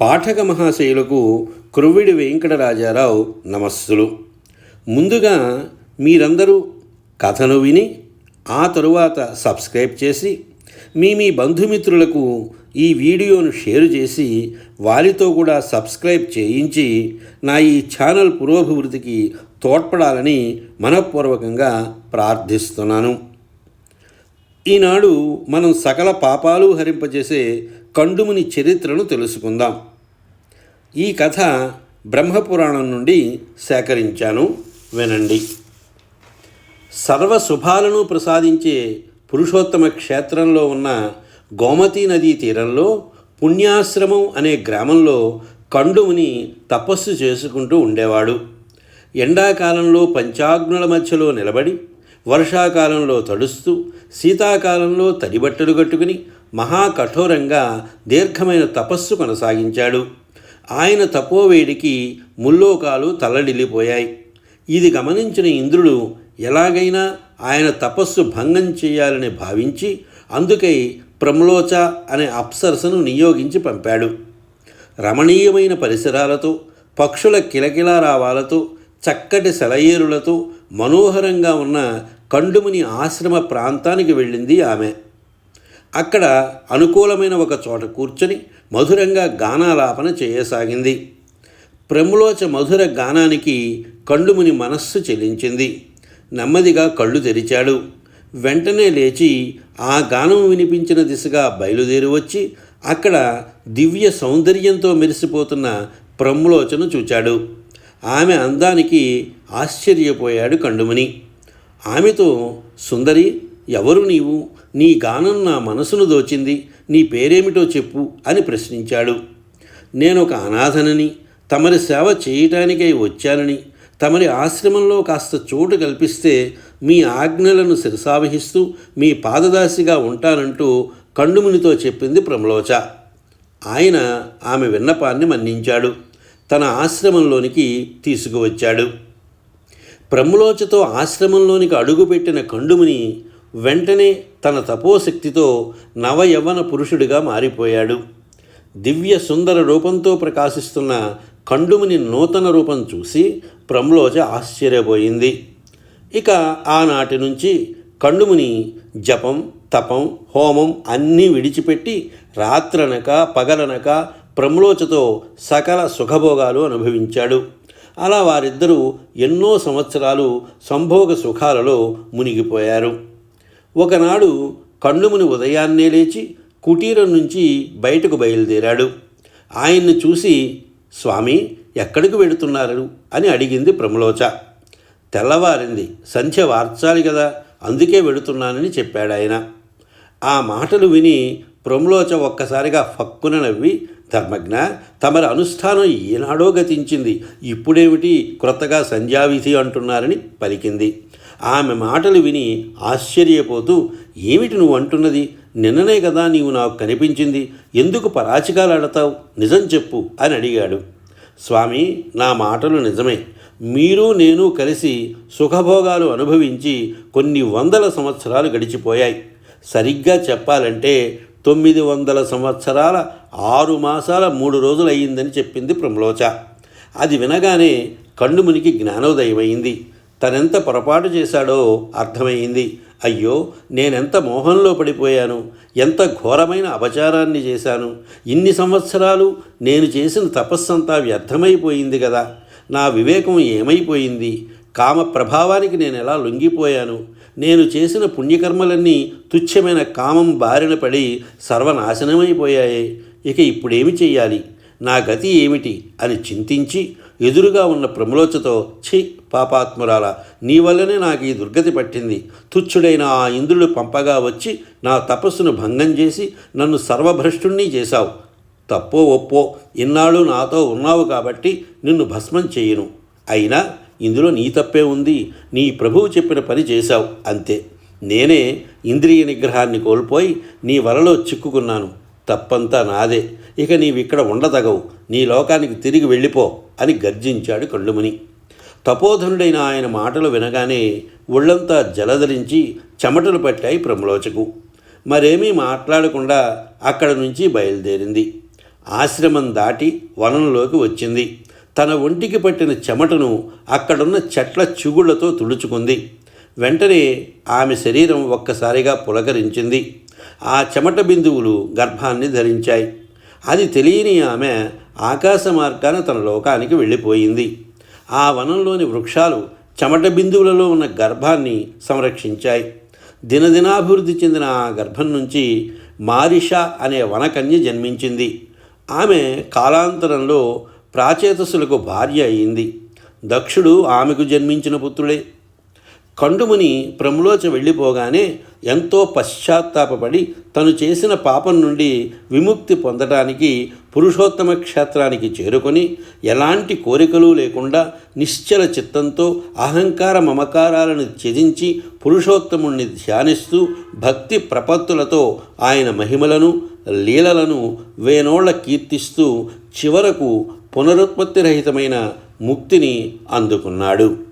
పాఠక మహాశయులకు క్రొవ్విడి వెంకటరాజారావు నమస్సులు. ముందుగా మీరందరూ కథను విని ఆ తరువాత సబ్స్క్రైబ్ చేసి మీ మీ బంధుమిత్రులకు ఈ వీడియోను షేర్ చేసి వారితో కూడా సబ్స్క్రైబ్ చేయించి నా ఈ ఛానల్ పురోభివృద్ధికి తోడ్పడాలని మనఃపూర్వకంగా ప్రార్థిస్తున్నాను. ఈనాడు మనం సకల పాపాలు హరింపజేసే కండుముని చరిత్రను తెలుసుకుందాం. ఈ కథ బ్రహ్మపురాణం నుండి సేకరించాను. వినండి. సర్వ శుభాలను ప్రసాదించే పురుషోత్తమ క్షేత్రంలో ఉన్న గోమతీ నదీ తీరంలో పుణ్యాశ్రమం అనే గ్రామంలో కండుముని తపస్సు చేసుకుంటూ ఉండేవాడు. ఎండాకాలంలో పంచాగ్నుల మధ్యలో నిలబడి వర్షాకాలంలో తడుస్తూ శీతాకాలంలో తడిబట్టలు కట్టుకుని మహాకఠోరంగా దీర్ఘమైన తపస్సు కొనసాగించాడు. ఆయన తపోవేడికి ముల్లోకాలు తల్లడిల్లిపోయాయి. ఇది గమనించిన ఇంద్రుడు ఎలాగైనా ఆయన తపస్సు భంగం చేయాలని భావించి అందుకై ప్రమ్లోచ అనే అప్సరసను నియోగించి పంపాడు. రమణీయమైన పరిసరాలతో పక్షుల కిలకిలారావాలతో చక్కటి సెలయేరులతో మనోహరంగా ఉన్న కండుముని ఆశ్రమ ప్రాంతానికి వెళ్ళింది ఆమె. అక్కడ అనుకూలమైన ఒక చోట కూర్చొని మధురంగా గానాలాపన చేయసాగింది. ప్రములోచ మధుర గానానికి కండుముని మనస్సు చెలించింది. నెమ్మదిగా కళ్ళు తెరిచాడు. వెంటనే లేచి ఆ గానం వినిపించిన దిశగా బయలుదేరి వచ్చి అక్కడ దివ్య సౌందర్యంతో మెరిసిపోతున్న ప్రమ్లోచను చూచాడు. ఆమె అందానికి ఆశ్చర్యపోయాడు కండుముని. ఆమెతో సుందరి ఎవరు నీవు? నీ గానం నా మనసును దోచింది. నీ పేరేమిటో చెప్పు అని ప్రశ్నించాడు. నేను ఒక అనాథనని తమరి సేవ చేయటానికై వచ్చానని తమరి ఆశ్రమంలో కాస్త చోటు కల్పిస్తే మీ ఆజ్ఞలను శిరసావహిస్తూ మీ పాదదాసిగా ఉంటానంటూ కండుమునితో చెప్పింది ప్రమలోచ. ఆయన ఆమె విన్నపాన్ని మన్నించాడు. తన ఆశ్రమంలోనికి తీసుకువచ్చాడు. ప్రములోచతో ఆశ్రమంలోనికి అడుగుపెట్టిన కండుముని వెంటనే తన తపోశక్తితో నవయవ్వన పురుషుడిగా మారిపోయాడు. దివ్య సుందర రూపంతో ప్రకాశిస్తున్న కండుముని నూతన రూపం చూసి ప్రమ్లోచ ఆశ్చర్యపోయింది. ఇక ఆనాటి నుంచి కండుముని జపం తపం హోమం అన్నీ విడిచిపెట్టి రాత్రనక పగలనక ప్రమ్లోచతో సకల సుఖభోగాలు అనుభవించాడు. అలా వారిద్దరూ ఎన్నో సంవత్సరాలు సంభోగ సుఖాలలో మునిగిపోయారు. ఒకనాడు కండుముని ఉదయాన్నే లేచి కుటీరం నుంచి బయటకు బయలుదేరాడు. ఆయన్ని చూసి స్వామి ఎక్కడికి వెడుతున్నారు అని అడిగింది ప్రమలోచ. తెల్లవారింది సంధ్య వార్చాలి కదా అందుకే వెడుతున్నానని చెప్పాడు ఆయన ఆ మాటలు విని ప్రమలోచ ఒక్కసారిగా ఫక్కున నవ్వి ధర్మజ్ఞ తమరి అనుష్ఠానం ఏనాడో గతించింది. ఇప్పుడేమిటి? క్రొత్తగా సంధ్యావిధి అంటున్నారని పలికింది. ఆమె మాటలు విని ఆశ్చర్యపోతూ ఏమిటి నువ్వు అంటున్నది? నిన్ననే కదా నీవు నాకు కనిపించింది. ఎందుకు పరాచికాలాడతావు? నిజం చెప్పు అని అడిగాడు. స్వామి నా మాటలు నిజమే. మీరు నేను కలిసి సుఖభోగాలు అనుభవించి కొన్ని వందల సంవత్సరాలు గడిచిపోయాయి. సరిగ్గా చెప్పాలంటే తొమ్మిది వందల సంవత్సరాల ఆరు మాసాల మూడు రోజులు అయ్యిందని చెప్పింది ప్రమలోచ అది వినగానే కన్నుమునికి జ్ఞానోదయమైంది. తనెంత పొరపాటు చేశాడో అర్థమైంది. అయ్యో నేనెంత మోహంలో పడిపోయాను? ఎంత ఘోరమైన అపచారాన్ని చేశాను? ఇన్ని సంవత్సరాలు నేను చేసిన తపస్సంతా వ్యర్థమైపోయింది కదా నా వివేకం ఏమైపోయింది? కామ ప్రభావానికి నేను ఎలా లొంగిపోయాను? నేను చేసిన పుణ్యకర్మలన్నీ తుచ్చమైన కామం బారిన పడి సర్వనాశనమైపోయాయి. ఇక ఇప్పుడేమి చెయ్యాలి? నా గతి ఏమిటి? అని చింతించి ఎదురుగా ఉన్న ప్రములోచతో ఛీ పాపాత్మురాల నీ వల్లనే నాకు ఈ దుర్గతి పట్టింది. తుచ్చుడైన ఆ ఇంద్రుడు పంపగా వచ్చి నా తపస్సును భంగం చేసి నన్ను సర్వభ్రష్టుణ్ణి చేశావు. తప్పో ఒప్పో ఇన్నాళ్ళు నాతో ఉన్నావు కాబట్టి నిన్ను భస్మం చేయను. అయినా ఇందులో నీ తప్పే ఉంది నీ ప్రభువు చెప్పిన పని చేశావు అంతే. నేనే ఇంద్రియ నిగ్రహాన్ని కోల్పోయి నీ వలలో చిక్కుకున్నాను తప్పంతా నాదే. ఇక నీవిక్కడ ఉండదగవు నీ లోకానికి తిరిగి వెళ్ళిపో అని గర్జించాడు కళ్ళుముని. తపోధనుడైన ఆయన మాటలు వినగానే ఒళ్ళంతా జలధరించి చెమటలు పట్టాయి ప్రమలోచకు. మరేమీ మాట్లాడకుండా అక్కడ నుంచి బయలుదేరింది. ఆశ్రమం దాటి వనంలోకి వచ్చింది. తన ఒంటికి పట్టిన చెమటను అక్కడున్న చెట్ల చిగుళ్ళతో తుడుచుకుంది. వెంటనే ఆమె శరీరం ఒక్కసారిగా పులకరించింది. ఆ చెమట బిందువులు గర్భాన్ని ధరించాయి. అది తెలియని ఆమె ఆకాశ మార్గాన తన లోకానికి వెళ్ళిపోయింది. ఆ వనంలోని వృక్షాలు చెమట బిందువులలో ఉన్న గర్భాన్ని సంరక్షించాయి. దినదినాభివృద్ధి చెందిన ఆ గర్భం నుంచి మారిష అనే వనకన్య జన్మించింది. ఆమె కాలాంతరంలో ప్రాచేతసులకు భార్య అయింది. దక్షుడు ఆమెకు జన్మించిన పుత్రుడే. కండుముని ప్రములోచ వెళ్ళిపోగానే ఎంతో పశ్చాత్తాపపడి తను చేసిన పాపం నుండి విముక్తి పొందటానికి పురుషోత్తమ క్షేత్రానికి చేరుకొని ఎలాంటి కోరికలు లేకుండా నిశ్చల చిత్తంతో అహంకార మమకారాలను త్యజించి పురుషోత్తముణ్ణి ధ్యానిస్తూ భక్తి ప్రపత్తులతో ఆయన మహిమలను లీలలను వేనోళ్ళ కీర్తిస్తూ చివరకు పునరుత్పత్తి రహితమైన ముక్తిని అందుకున్నాడు.